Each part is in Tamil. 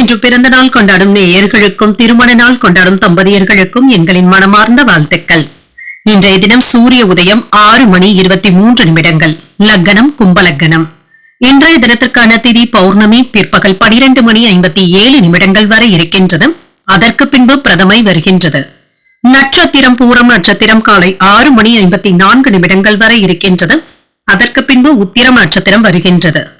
இன்று பிறந்த நாள் கொண்டாடும் நேயர்களுக்கும் திருமண நாள் கொண்டாடும் தம்பதியர்களுக்கும் எங்களின் மனமார்ந்த வாழ்த்துக்கள். இன்றைய தினம் சூரிய உதயம் ஆறு மணி இருபத்தி மூன்று நிமிடங்கள். லக்கணம் கும்பலக்கணம் இன்றைய தினத்திற்கான திதி பௌர்ணமி பிற்பகல் பனிரெண்டு மணி ஐம்பத்தி ஏழு நிமிடங்கள் வரை இருக்கின்றது. அதற்கு பின்பு பிரதமை வருகின்றது. நட்சத்திரம் பூரம் நட்சத்திரம் காலை ஆறு மணி ஐம்பத்தி நான்கு நிமிடங்கள் வரை இருக்கின்றது. அதற்கு பின்பு உத்திரம் நட்சத்திரம் வருகின்றது.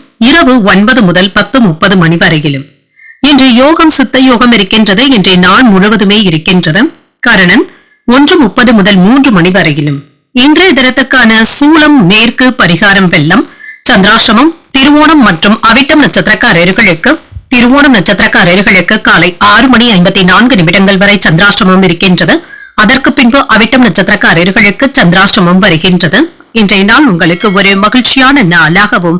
இரவு ஒன்பது முதல் பத்து முப்பது மணி வரையிலும். இன்று யோகம் சித்த யோகம் இருக்கின்றது இன்றைய நாள் முழுவதுமே இருக்கின்றது கரணன் ஒன்று முப்பது முதல் மூன்று மணி வரையிலும். இன்றைய தினத்துக்கான சூளம் மேற்கு பரிகாரம் வெள்ளம் சந்திராசிரமம் திருவோணம் மற்றும் அவிட்டம் நட்சத்திரக்காரர்களுக்கு திருவோணம் நட்சத்திரக்காரர்களுக்கு காலை ஆறு மணி ஐம்பத்தி நான்கு நிமிடங்கள் வரை சந்திராசிரமம் இருக்கின்றது. அதற்கு பின்பு அவிட்டம் நட்சத்திரக்காரர்களுக்கு சந்திராசிரமம் வருகின்றது. இன்றைய நாள் உங்களுக்கு ஒரு மகிழ்ச்சியான நாளாகவும்